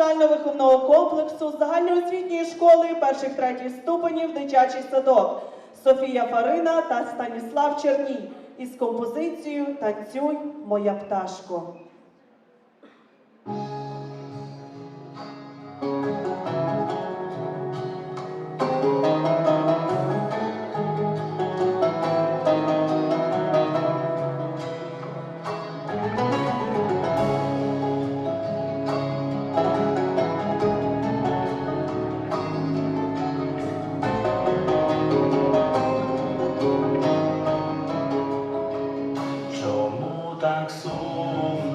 навчально-виховного комплексу загальноосвітньої школи перших третіх ступенів дитячий садок Софія Фарина та Станіслав Черній із композицією Танцюй, моя пташко. так сон.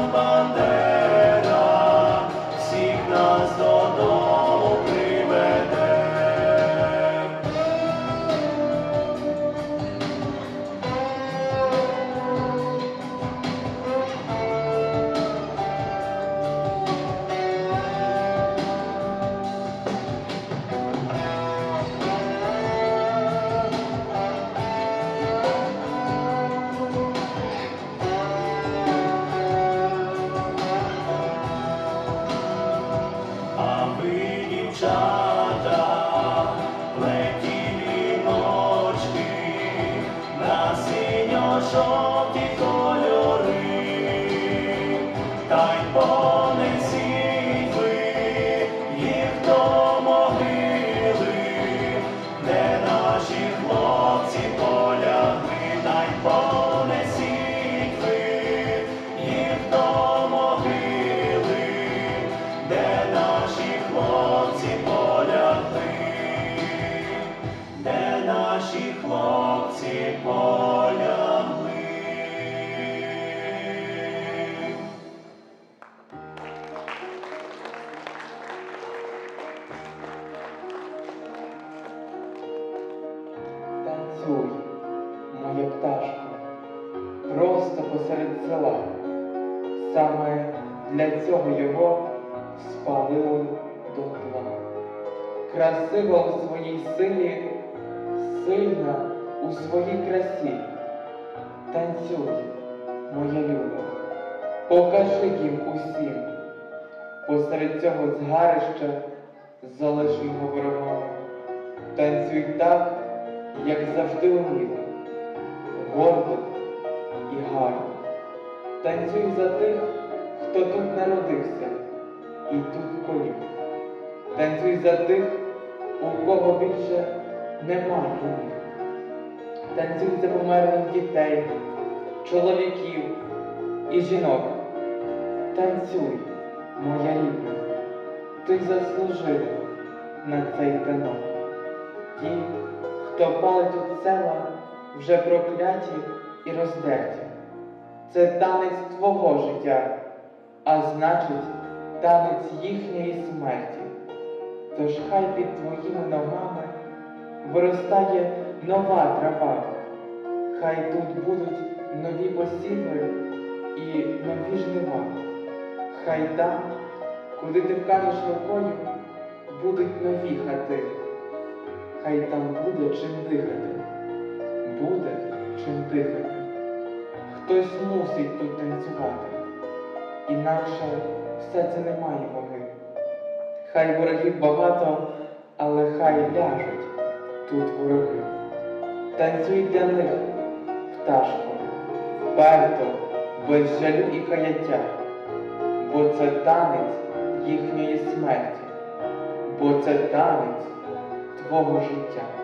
up on the song. танцюй, моя пташко, просто посеред села. Саме для цього його спалили до тла. Красива у своїй силі, сильна у своїй красі. Танцюй, моя люба, покажи їм усім. Посеред цього згарища залиши його ворогом. Танцюй так як завжди умів, гордо і гарно. Танцюй за тих, хто тут народився і тут полів. Танцюй за тих, у кого більше немає умів. Танцюй за померлих дітей, чоловіків і жінок. Танцюй, моя рідна, ти заслужив на цей танок. Ті, хто палить тут села, вже прокляті і роздерті. Це танець твого життя, а значить, танець їхньої смерті. Тож хай під твоїми ногами виростає нова трава, хай тут будуть нові посіви і нові жнива. Хай там, куди ти вкажеш рукою, будуть нові хати. Хай там буде чим дихати, буде чим дихати. Хтось мусить тут танцювати, інакше все це не має ваги. Хай ворогів багато, але хай ляжуть тут вороги. Танцюй для них, пташко, вперто, без жалю і каяття, бо це танець їхньої смерті, бо це танець твого життя.